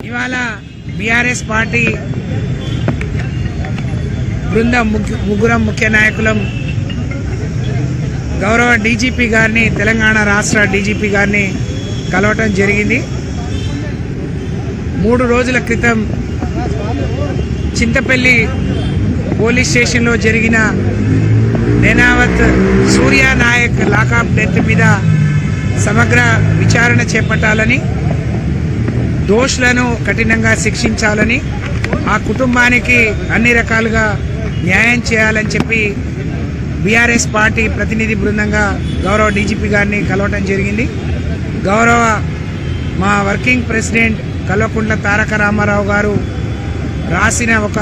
ఇవాళ BRS party బృందం ముగ్గురం ముఖ్య నాయకులం గౌరవ డీజీపీ గారిని తెలంగాణ రాష్ట్ర డీజీపీ గారిని కలవటం జరిగింది. మూడు రోజుల క్రితం చింతపల్లి పోలీస్ స్టేషన్లో జరిగిన నేనావత్ సూర్య నాయక్ డెత్ మీద సమగ్ర విచారణ చేపట్టాలని దోషులను కఠినంగా శిక్షించాలని ఆ కుటుంబానికి అన్ని రకాలుగా న్యాయం చేయాలని చెప్పి బీఆర్ఎస్ పార్టీ ప్రతినిధి బృందంగా గౌరవ డీజీపీ గారిని కలవటం జరిగింది. గౌరవ మా వర్కింగ్ ప్రెసిడెంట్ కల్వకుంట్ల తారక రామారావు గారు రాసిన ఒక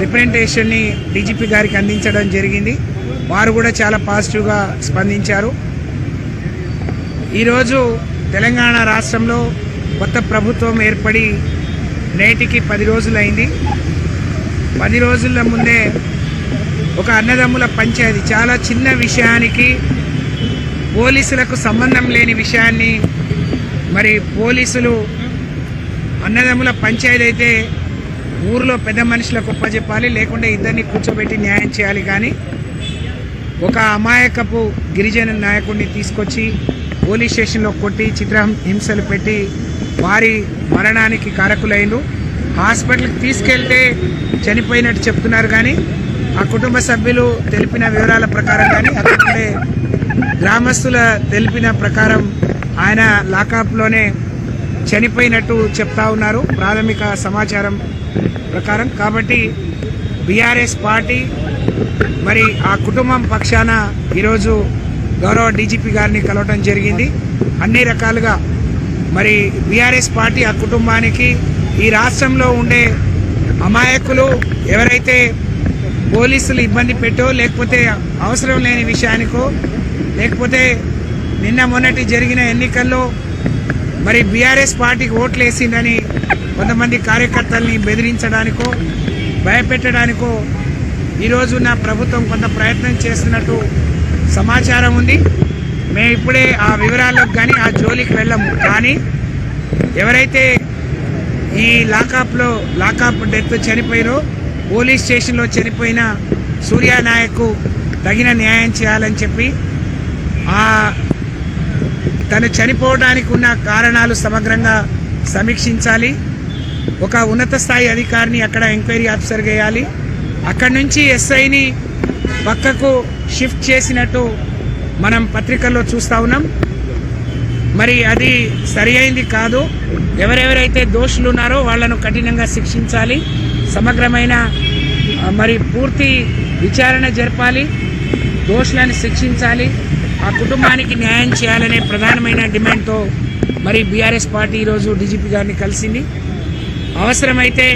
రిప్రజెంటేషన్ని డీజీపీ గారికి అందించడం జరిగింది. వారు కూడా చాలా పాజిటివ్గా స్పందించారు. ఈరోజు తెలంగాణ రాష్ట్రంలో కొత్త ప్రభుత్వం ఏర్పడి నేటికి పది రోజులైంది. పది రోజుల ముందే ఒక అన్నదమ్ముల పంచాయతీ చాలా చిన్న విషయానికి పోలీసులకు సంబంధం లేని విషయాన్ని మరి పోలీసులు అన్నదమ్ముల పంచాయతీ అయితే ఊరిలో పెద్ద మనుషులకు ఒప్పచెప్పాలి లేకుంటే ఇద్దరిని కూర్చోబెట్టి న్యాయం చేయాలి కానీ ఒక అమాయకపు గిరిజన నాయకుడిని తీసుకొచ్చి పోలీస్ స్టేషన్లో కొట్టి చిత్ర హింసలు పెట్టి వారి మరణానికి కారకులైను హాస్పిటల్కి తీసుకెళ్తే చనిపోయినట్టు చెప్తున్నారు కానీ ఆ కుటుంబ సభ్యులు తెలిపిన వివరాల ప్రకారం కానీ అక్కడే గ్రామస్తుల తెలిపిన ప్రకారం ఆయన లాకప్లోనే చనిపోయినట్టు చెప్తా ఉన్నారు. ప్రాథమిక సమాచారం ప్రకారం. కాబట్టి బీఆర్ఎస్ పార్టీ మరి ఆ కుటుంబం పక్షాన ఈరోజు గౌరవ డీజీపీ గారిని కలవటం జరిగింది. అన్ని రకాలుగా మరి బీఆర్ఎస్ పార్టీ ఆ కుటుంబానికి ఈ రాష్ట్రంలో ఉండే అమాయకులు ఎవరైతే పోలీసులు ఇబ్బంది పెట్టో లేకపోతే అవసరం లేని విషయానికో లేకపోతే నిన్న మొన్నటి జరిగిన ఎన్నికల్లో మరి బీఆర్ఎస్ పార్టీకి ఓట్లు వేసిందని కొంతమంది కార్యకర్తల్ని బెదిరించడానికో భయపెట్టడానికో ఈరోజు నా ప్రభుత్వం కొంత ప్రయత్నం చేస్తున్నట్టు సమాచారం ఉంది. మేము ఇప్పుడే ఆ వివరాలకు కానీ ఆ జోలికి వెళ్ళము. కానీ ఎవరైతే ఈ లాకప్లో లాకప్ డెత్ చనిపోయారో పోలీస్ స్టేషన్లో చనిపోయిన సూర్యానాయక్ తగిన న్యాయం చేయాలని చెప్పి ఆ తను చనిపోవడానికి ఉన్న కారణాలు సమగ్రంగా సమీక్షించాలి. ఒక ఉన్నత స్థాయి అధికారిని అక్కడ ఎంక్వైరీ ఆఫీసర్ వేయాలి. అక్కడి నుంచి ఎస్ఐని పక్కకు షిఫ్ట్ చేసినట్టు మనం పత్రికల్లో చూస్తా ఉన్నాం. మరి అది సరి అయింది కాదు. ఎవరెవరైతే దోషులు ఉన్నారో వాళ్ళను కఠినంగా శిక్షించాలి. సమగ్రమైన మరి పూర్తి విచారణ జరపాలి. దోషులను శిక్షించాలి. ఆ కుటుంబానికి న్యాయం చేయాలనే ప్రధానమైన డిమాండ్తో మరి బీఆర్ఎస్ పార్టీ ఈరోజు డీజీపీ గారిని కలిసింది. అవసరమైతే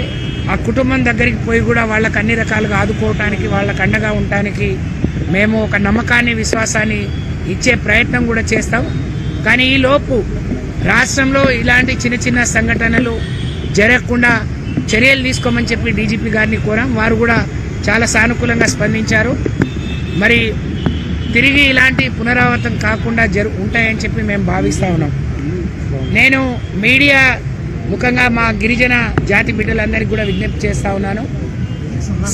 ఆ కుటుంబం దగ్గరికి పోయి కూడా వాళ్ళకి అన్ని రకాలుగా ఆదుకోవటానికి వాళ్ళకు అండగా ఉండటానికి మేము ఒక నమ్మకాన్ని విశ్వాసాన్ని ఇచ్చే ప్రయత్నం కూడా చేస్తాం. కానీ ఈలోపు రాష్ట్రంలో ఇలాంటి చిన్న చిన్న సంఘటనలు జరగకుండా చర్యలు తీసుకోమని చెప్పి డీజీపీ గారిని కోరాం. వారు కూడా చాలా సానుకూలంగా స్పందించారు. మరి తిరిగి ఇలాంటి పునరావృతం కాకుండా జరు ఉంటాయని చెప్పి మేము భావిస్తూ ఉన్నాం. నేను మీడియా ముఖంగా మా గిరిజన జాతి బిడ్డలందరికీ కూడా విజ్ఞప్తి చేస్తూ ఉన్నాను.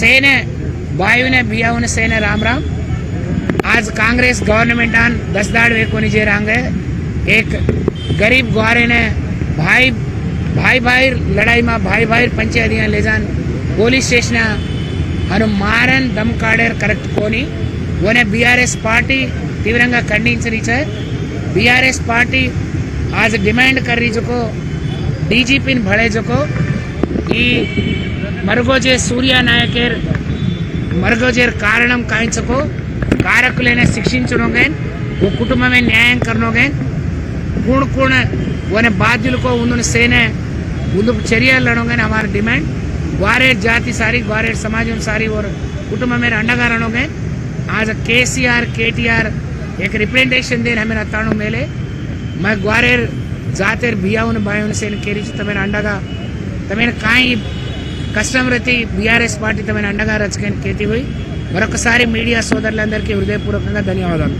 సేన वायु बिया सेन राम राम आज कांग्रेस गवर्नमेंट आन दस दाड़ वे कोनी जे रांगे एक गरीब ग्वारे ने भाई भाई भाई लड़ाई में भाई भाई पंचायतियां ले जान పోలీస్ స్టేషన్ అను మారన్ దమ్ కాడేర్ కరెక్ట్ కోని ఓనే బీఆర్ఎస్ పార్టీ తీవ్రంగా ఖండించని సార్ బీఆర్ఎస్ పార్టీ आज डिमांड कर रही जो డీజీపీని భళేజుకో ఈ మరుగోజే సూర్య నాయకేర్ मरगोजेर कारण कायचको कारकुलेने शिक्षण वो कुटमे न्याय करना कूण कूण वोने बाध्यको उन्होंने सेने मुद्दों चर्या लड़ोगे डिमांड, ग्वारे जाति सारी, ग्वारे समाज सारी और कुटुंब मेरे अंडगा रणोगे आज K C R K T R एक रिप्रेजेंटेशन देने हमें अतानों मेले। मैं ग्वारे जातेर भिया उन भाई उनसे इन केरी तमें अंडगा, तमें कहीं కష్టం రతి బీఆర్ఎస్ పార్టీతమైన అండగా రచకని కేతి పోయి మరొకసారి మీడియా సోదరులందరికీ హృదయపూర్వకంగా ధన్యవాదాలు.